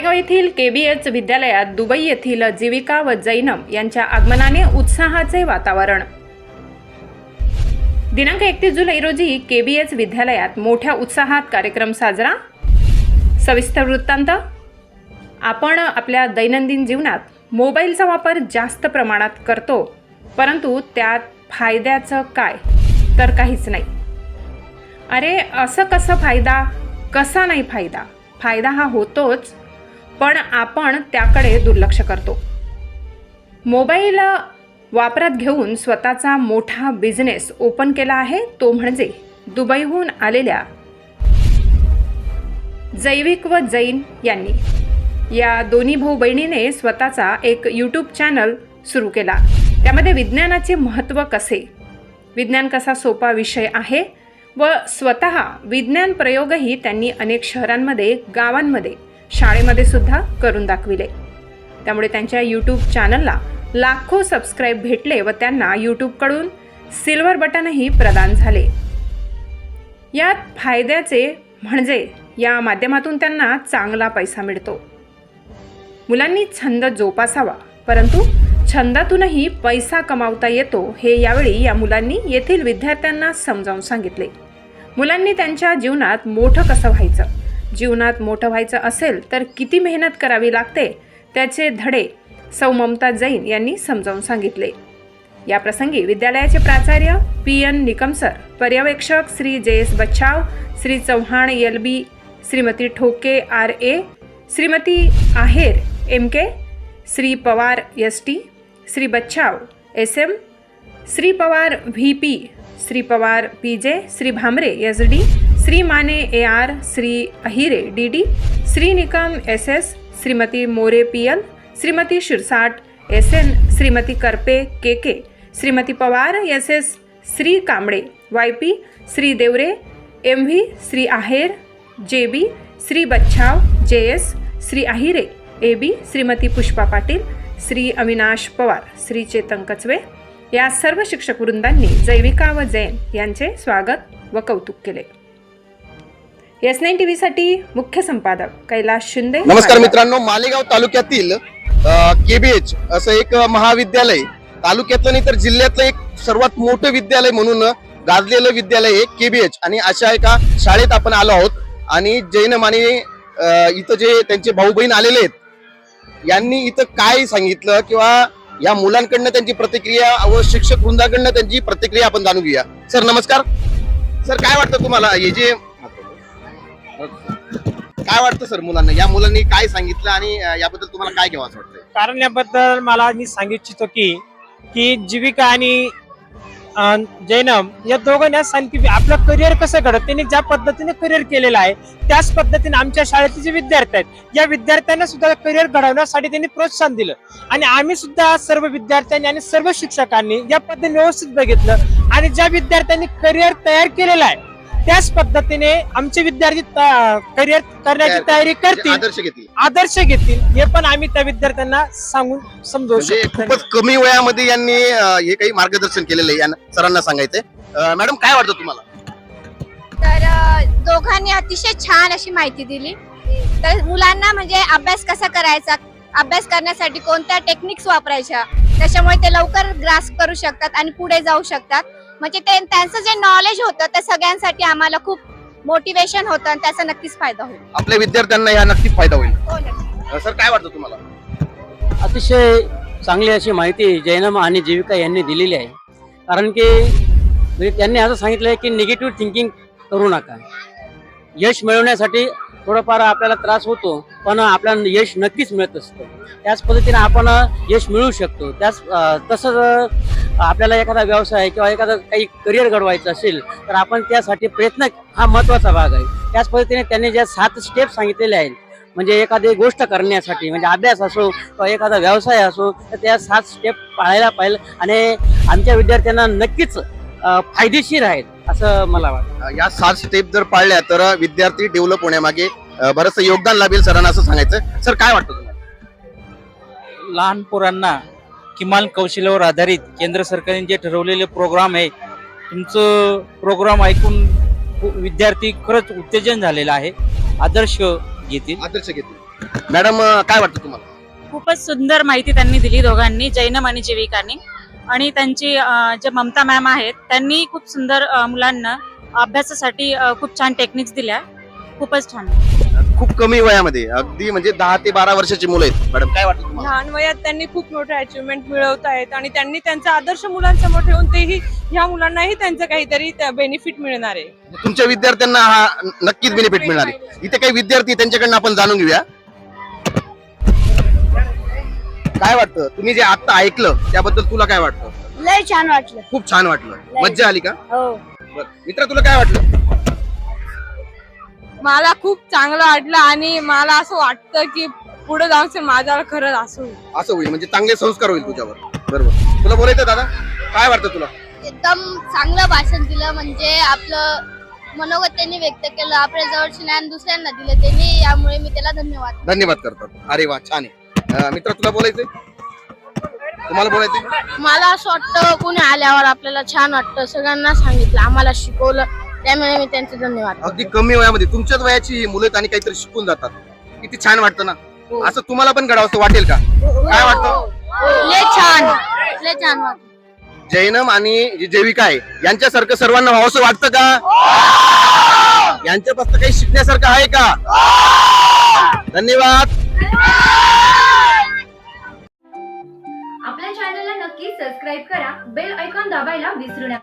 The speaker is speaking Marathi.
मारेगाव येथील एच विद्यालयात दुबई येथील जीविका व जैनम यांच्या आगमनाने उत्साहाचे वातावरण. दिनांक एकतीस जुलै रोजी के बी एच विद्यालयात मोठ्या उत्साहात कार्यक्रम साजरा. सविस्तर वृत्तांत. आपण आपल्या दैनंदिन जीवनात मोबाईलचा वापर जास्त प्रमाणात करतो परंतु त्यात फायद्याचं काय? तर काहीच नाही. अरे असं कसं फायदा? कसा नाही फायदा? फायदा हा होतोच पण आपण त्याकडे दुर्लक्ष करतो. मोबाईल वापरात घेऊन स्वतःचा मोठा बिझनेस ओपन केला आहे तो म्हणजे दुबईहून आलेल्या जैविक व जैन यांनी. या दोन्ही भाऊ बहिणीने स्वतःचा एक यूट्यूब चॅनल सुरू केला. त्यामध्ये विज्ञानाचे महत्त्व कसे? विज्ञान कसा सोपा विषय आहे? व स्वतः विज्ञान प्रयोगही त्यांनी अनेक शहरांमध्ये गावांमध्ये शाळेमध्ये सुद्धा करून दाखविले. त्यामुळे त्यांच्या यूट्यूब चॅनलला लाखो सबस्क्राईब भेटले व त्यांना यूट्यूबकडून सिल्वर बटनही प्रदान झाले. यात फायद्याचे म्हणजे या माध्यमातून त्यांना चांगला पैसा मिळतो. मुलांनी छंद जोपासावा परंतु छंदातूनही पैसा कमावता येतो हे यावेळी या मुलांनी येथील विद्यार्थ्यांना समजावून सांगितले. मुलांनी त्यांच्या जीवनात मोठं कसं व्हायचं? जीवनात मोठं व्हायचं असेल तर किती मेहनत करावी लागते त्याचे धडे सौ ममता जैन यांनी समजावून सांगितले. या प्रसंगी विद्यालयाचे प्राचार्य पी एन निकमसर पर्यवेक्षक Shri J S Bachhav Shri Chavan L B Shrimati Thoke R A Shrimati Aher M K Shri Pawar S T Shri Bachhav S M Shri Pawar V P Shri Pawar P J Shri Bhamre S D Shri Mane A R Shri Ahire D D Shri Nikam S S Shrimati More P L Shrimati Shirsat S N Shrimati Karpe K K Shrimati Pawar S S Shri Kamble Y P Shri Devre M V Shri Aher J B Shri Bachhav J S Shri Ahire A B Shrimati Pushpa Patil Shri Avinash Pawar Shri Chetan Kachve या सर्व शिक्षक वृंदांनी जैविका व जैन यांचे स्वागत व कौतुक केले. एस नाईन टी व्हीसाठी मुख्य संपादक कैलास शिंदे. नमस्कार मित्रांनो मालेगाव तालुक्यातील केबीएच असं एक महाविद्यालय तालुक्यातलं नाही तर जिल्ह्यातलं एक सर्वात मोठं विद्यालय म्हणून गाजलेलं विद्यालय आहे केबीएच. आणि अशा एका शाळेत आपण आलो आहोत. आणि जैन माने इथं जे त्यांचे भाऊ बहीण आलेले आहेत यांनी इथं काय सांगितलं किंवा या मुलांकडनं त्यांची प्रतिक्रिया व शिक्षक वृंदाकडनं त्यांची प्रतिक्रिया आपण जाणून घेऊया. सर नमस्कार. सर काय वाटतं तुम्हाला? हे जे काय वाटतं सर मुलांना? या मुलांनी काय सांगितलं आणि याबद्दल तुम्हाला काय घ्यावं असं वाटतं कारण याबद्दल मला मी सांगू इच्छितो की की जीविका आणि जैनम या दोघांना असं सांगितलं की आपलं करिअर कसं घडत त्यांनी ज्या पद्धतीने करिअर केलेलं आहे त्याच पद्धतीने आमच्या शाळेचे जे विद्यार्थी आहेत या विद्यार्थ्यांना सुद्धा करिअर घडवण्यासाठी त्यांनी प्रोत्साहन दिलं. आणि आम्ही सुद्धा सर्व विद्यार्थ्यांनी आणि सर्व शिक्षकांनी या पद्धतीने व्यवस्थित बघितलं आणि ज्या विद्यार्थ्यांनी करिअर तयार केलेलं आहे त्याच पद्धतीने आमचे विद्यार्थी करिअर करण्याची तयारी करतील. आदर्श घेतील. आदर्श घेतील. हे पण आम्ही त्या विद्यार्थ्यांना सांगून समजवू म्हणजे शकतो. खूपच कमी वयामध्ये यांनी अं, हे काही मार्गदर्शन केलेलं आहे. यांना सरांना सांगायचंय. मॅडम काय वाटतं तुम्हाला? तर अ, दोघांनी अतिशय छान अशी माहिती दिली. तर मुलांना म्हणजे अभ्यास कसा करायचा? अभ्यास करण्यासाठी कोणत्या टेक्निक्स वापरायच्या? त्याच्यामुळे ते लवकर ग्रास करू शकतात आणि पुढे जाऊ शकतात. म्हणजे ते त्यांचं जे नॉलेज होतं ते सगळ्यांसाठी आम्हाला खूप मोटिवेशन होतं आणि त्याचा नक्कीच फायदा होईल. आपल्या विद्यार्थ्यांना या नक्कीच फायदा होईल. हो नक्की सर काय वाटतं तुम्हाला? अतिशय चांगली अशी माहिती जैनम आणि जीविका यांनी दिलेली आहे. कारण की म्हणजे त्यांनी असं सांगितलं आहे की निगेटिव्ह थिंकिंग करू नका. यश मिळवण्यासाठी थोडंफार आपल्याला त्रास होतो पण आपल्याला यश नक्कीच मिळत असतं. त्याच पद्धतीने आपण यश मिळवू शकतो. त्याच अं, तसंच अं, आपल्याला एखादा व्यवसाय किंवा एखादं काही करिअर घडवायचं असेल तर आपण त्यासाठी प्रयत्न हा महत्त्वाचा भाग आहे. त्याच पद्धतीने त्यांनी ज्या सात स्टेप सांगितलेले आहेत म्हणजे एखादी गोष्ट करण्यासाठी म्हणजे अभ्यास असो किंवा एखादा व्यवसाय असो तर त्या सात स्टेप पाळायला पाहिजे आणि आमच्या विद्यार्थ्यांना नक्कीच फायदेशीर आहेत असं मला वाटतं. या सात स्टेप जर पाळल्या तर विद्यार्थी डेव्हलप होण्यामागे अं, बरंचसं योगदान लाभेल सरांना असं सांगायचं सर काय वाटतं तुम्हाला? लहान पोरांना किमान कौशल्यावर आधारित केंद्र सरकारने जे ठरवलेले प्रोग्राम आहे तुमचं प्रोग्राम ऐकून विद्यार्थी खरंच उत्तेजन झालेलं आहे. आदर्श घेतील. आदर्श घेतील. मॅडम काय वाटतं तुम्हाला? खूपच सुंदर माहिती त्यांनी दिली दोघांनी जैनम आणि जीविकानी आणि त्यांची जे ममता मॅम आहेत त्यांनी खूप सुंदर मुलांना अभ्यासासाठी खूप छान टेक्निक्स दिल्या. खूपच छान. खूप कमी वयामध्ये अगदी म्हणजे दहा ते बारा वर्षाची मुलं आहेत. मॅडम काय वाटतं तुम्हाला? लहान वयात त्यांनी खूप मोठे अचिव्हमेंट मिळवत आहेत आणि त्यांनी त्यांचा आदर्श मुलांसमोर ठेवून तेही ह्या मुलांनाही त्यांचं काहीतरी बेनिफिट मिळणार आहे. तुमच्या विद्यार्थ्यांना हा नक्कीच बेनिफिट मिळणार आहे. इथे काही विद्यार्थी त्यांच्याकडनं आपण जाणून घेऊया. काय वाटतं? तुम्ही जे आता ऐकलं त्याबद्दल तुला काय वाटतं? लय छान वाटलं. खूप छान वाटलं. मज्जा आली का? हो. बरं. मित्रा तुला काय वाटलं? मला खूप चांगलं वाटलं आणि मला असं वाटतं की पुढे जाऊन माझ्यावर खरंच असं. होईल. असं होईल म्हणजे चांगले संस्कार होईल तुझ्यावर. बरोबर. तुला बोलायचं दादा? काय वाटतं तुला? एकदम चांगलं भाषण दिलं म्हणजे आपलं मनोगत त्यांनी व्यक्त केलं आपल्या जवळचे ज्ञान दुसऱ्यांना दिलं त्यांनी यामुळे मी त्याला धन्यवाद. धन्यवाद करतात. अरे वा छान आहे. अं, मित्रा तुला बोलायचंय? तुम्हाला बोलायचंय? मला असं वाटतं कोणी आल्यावर आपल्याला छान वाटतं. सगळ्यांना सांगितलं आम्हाला शिकवलं. त्यामुळे मी त्यांचे धन्यवाद अगदी कमी वयामध्ये तुमच्याच वयाची ही मुलं आणि काहीतरी शिकून जातात. किती छान वाटतं ना? असं तुम्हाला पण घडावं असं वाटेल का? काय वाटतं? लय छान. लय छान वाटतं. जैनम आणि जी जैविका आहे. यांच्यासारखं सर्वांना व्हावंसं वाटतं का? यांच्यापासून काही शिकण्यासारखं आहे का? धन्यवाद. आपल्या चॅनलला नक्की सबस्क्राईब करा. बेल आयकॉन दाबायला विसरू नका.